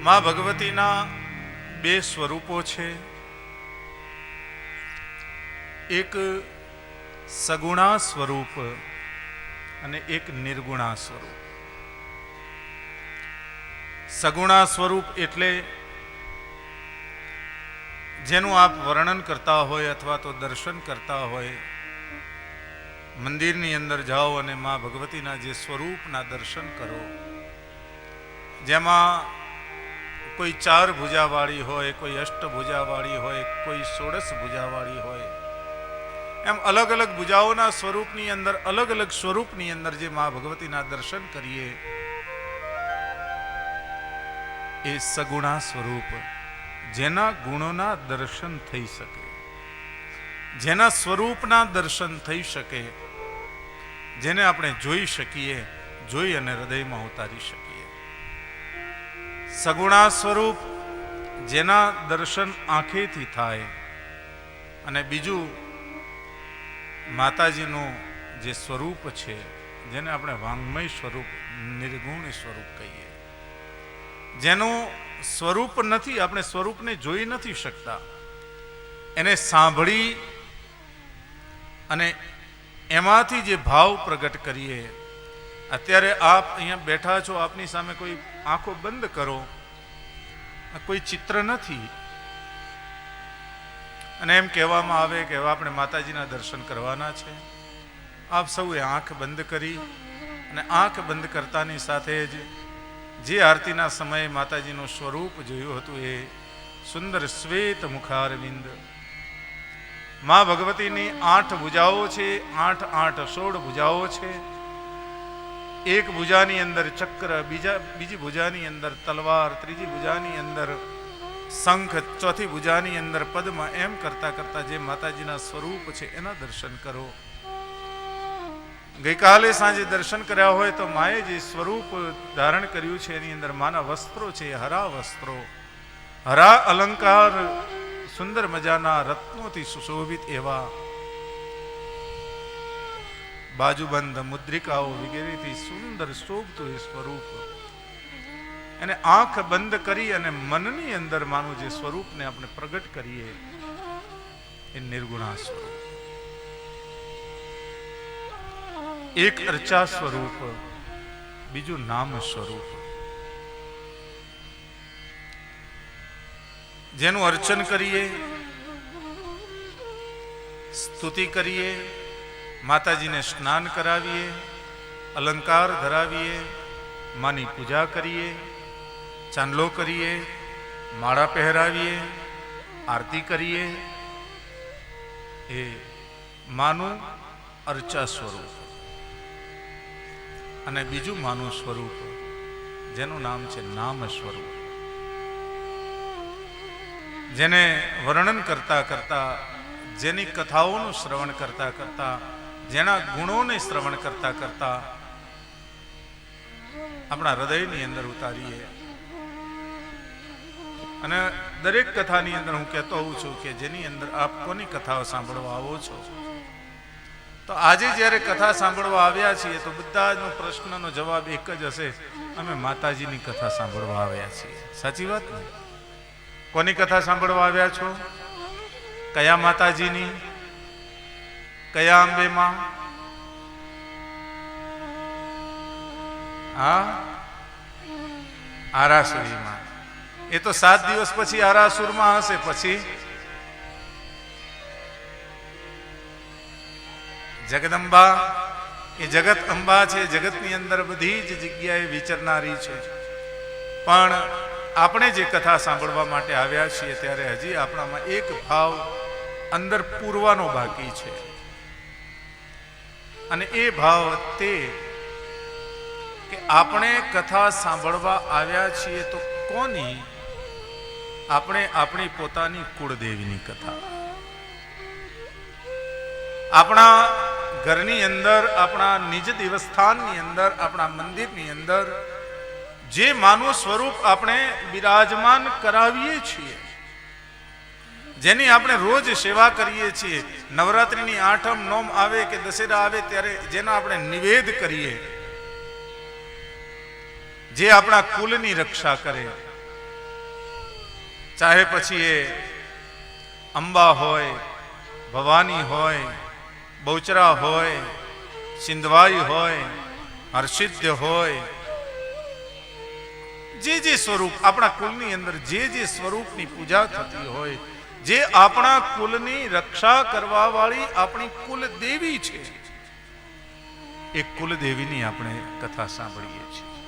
માં ભગવતીના બે સ્વરૂપો છે. એક સગુણા સ્વરૂપ અને એક નિર્ગુણા સ્વરૂપ. સગુણા સ્વરૂપ એટલે જેનું આપ વર્ણન કરતા હોય અથવા તો દર્શન કરતા હોય, મંદિરની અંદર જાઓ અને મા ભગવતીના જે સ્વરૂપના દર્શન કરો, જેમાં કોઈ ચાર ભુજાવાળી હોય, કોઈ અષ્ટભુજાવાળી હોય, કોઈ સોળસ ભુજાવાળી હોય. એમ અલગ અલગ ભુજાઓના સ્વરૂપની અંદર, અલગ અલગ સ્વરૂપની અંદર જે મા ભગવતીના દર્શન કરીએ, એ સગુણા સ્વરૂપ, જેના ગુણોના દર્શન થઈ શકે, જેના સ્વરૂપના દર્શન થઈ શકે, જેને આપણે જોઈ શકીએ, જોઈ અને હૃદયમાં ઉતારી શકીએ. સગુણા સ્વરૂપ જેના દર્શન આંખેથી થાય. અને બીજું માતાજીનું જે સ્વરૂપ છે, જેને આપણે વાંગમય સ્વરૂપ, નિર્ગુણ સ્વરૂપ કહીએ. જેનું સ્વરૂપ નથી, આપણે સ્વરૂપને જોઈ નથી શકતા. એને સાંભળી અને એમાંથી જે ભાવ પ્રગટ કરીએ અત્યારે આપ અહીંયા બેઠા છો, આપની સામે કોઈ આંખો બંધ કરો. આ કોઈ ચિત્ર નથી. અને એમ કહેવામાં આવે કે હવે આપણે માતાજીના દર્શન કરવાના છે. આપ સૌએ આંખ બંધ કરી અને આંખ બંધ કરતાની સાથે જ જે આરતીના સમયે માતાજીનું સ્વરૂપ જોયું હતું એ સુંદર શ્વેત મુખારવિંદ. મા ભગવતીની આઠ ભુજાઓ છે, આઠ આઠ સોળ ભુજાઓ છે. એક ભુજાની અંદર ચક્ર, બીજા, બીજી ભુજાની અંદર તલવાર, ત્રીજી ભુજાની અંદર શંખ, ચોથી ભુજાની અંદર પદ્મ, એમ કરતા કરતા જે માતાજીના સ્વરૂપ છે એના દર્શન કરો. ગઈકાલે સાંજે દર્શન કર્યા હોય તો માએ જે સ્વરૂપ ધારણ કર્યું છે એની અંદર માના વસ્ત્રો છે, હરા વસ્ત્રો. હરા અલંકાર, સુંદર મજાના રત્નોથી સુશોભિત એવા બાજુબંધ મુદ્રિકાઓ વગેરેથી સુંદર શોભતું એ સ્વરૂપ. એને આંખ બંધ કરી અને મનની અંદર માનું જે સ્વરૂપને આપણે પ્રગટ કરીએ, એ નિર્ગુણા સ્વરૂપ. એક અર્ચા સ્વરૂપ, બીજું નામ સ્વરૂપ. જેનું અર્ચન કરીએ, સ્તુતિ કરીએ માતાજીને સ્નાન કરાવીએ, અલંકાર ધરાવીએ, માની પૂજા કરીએ, ચાંદલો કરીએ, માળા પહેરાવીએ, આરતી કરીએ. એ માનું અર્ચા સ્વરૂપ. અને બીજું માનું સ્વરૂપ, જેનું નામ છે નામ સ્વરૂપ. જેને વર્ણન કરતા કરતા, જેની કથાઓનું શ્રવણ કરતા કરતા જેના ગુણોને શ્રવણ કરતા કરતા આપણા હૃદયની અંદર ઉતારીએ. અને દરેક કથાની અંદર હું કહેતો હોઉં છું કે જેની અંદર આપ કોની કથાઓ સાંભળવા આવો છો? તો આજે જ્યારે કથા સાંભળવા આવ્યા છીએ તો બધા જ પ્રશ્નનો જવાબ એક જ હશે, અમે માતાજીની કથા સાંભળવા આવ્યા છીએ. સાચી વાત ને? કોની કથા સાંભળવા આવ્યા છો? કયા માતાજીની? કયા અંબેમાં હા? આરાસુરીમાં. એ તો સાત દિવસ પછી આરાસુરમાં હશે, પછી? જગદંબા, એ જગત અંબા છે, જગતની અંદર બધી જ જગ્યાએ વિચરનારી છે. પણ આપણે જે કથા સાંભળવા માટે આવ્યા છીએ, ત્યારે હજી આપણામાં એક ભાવ અંદર પૂરવાનો બાકી છે. અને એ ભાવ તે કે આપણે કથા સાંભળવા આવ્યા છીએ તો કોની? આપણે આપણી પોતાની કુળદેવીની કથા. આપણા ઘરની અંદર, આપણા નિજ દેવસ્થાનની અંદર, આપણા મંદિરની અંદર જે માનવ સ્વરૂપ આપણે બિરાજમાન કરાવીએ છીએ જેની આપણે રોજ સેવા કરીએ છીએ. નવરાત્રિની આઠમ, નોમ આવે કે દશેરા આવે ત્યારે જેના આપણે નિવેદ કરીએ. જે આપણા કુલની રક્ષા કરે. ચાહે પછી એ અંબા હોય, ભવાની હોય, બહુચરા હોય, સિંધવાઈ હોય, હર્ષિદ્ય હોય. જે જે સ્વરૂપ આપણા કુલની અંદર જે જે સ્વરૂપની પૂજા થતી હોય જે આપણા કુલની રક્ષા કરવા વાળી આપણી કુલ દેવી છે. એ કુલ દેવીની આપણે કથા સાંભળીએ છીએ.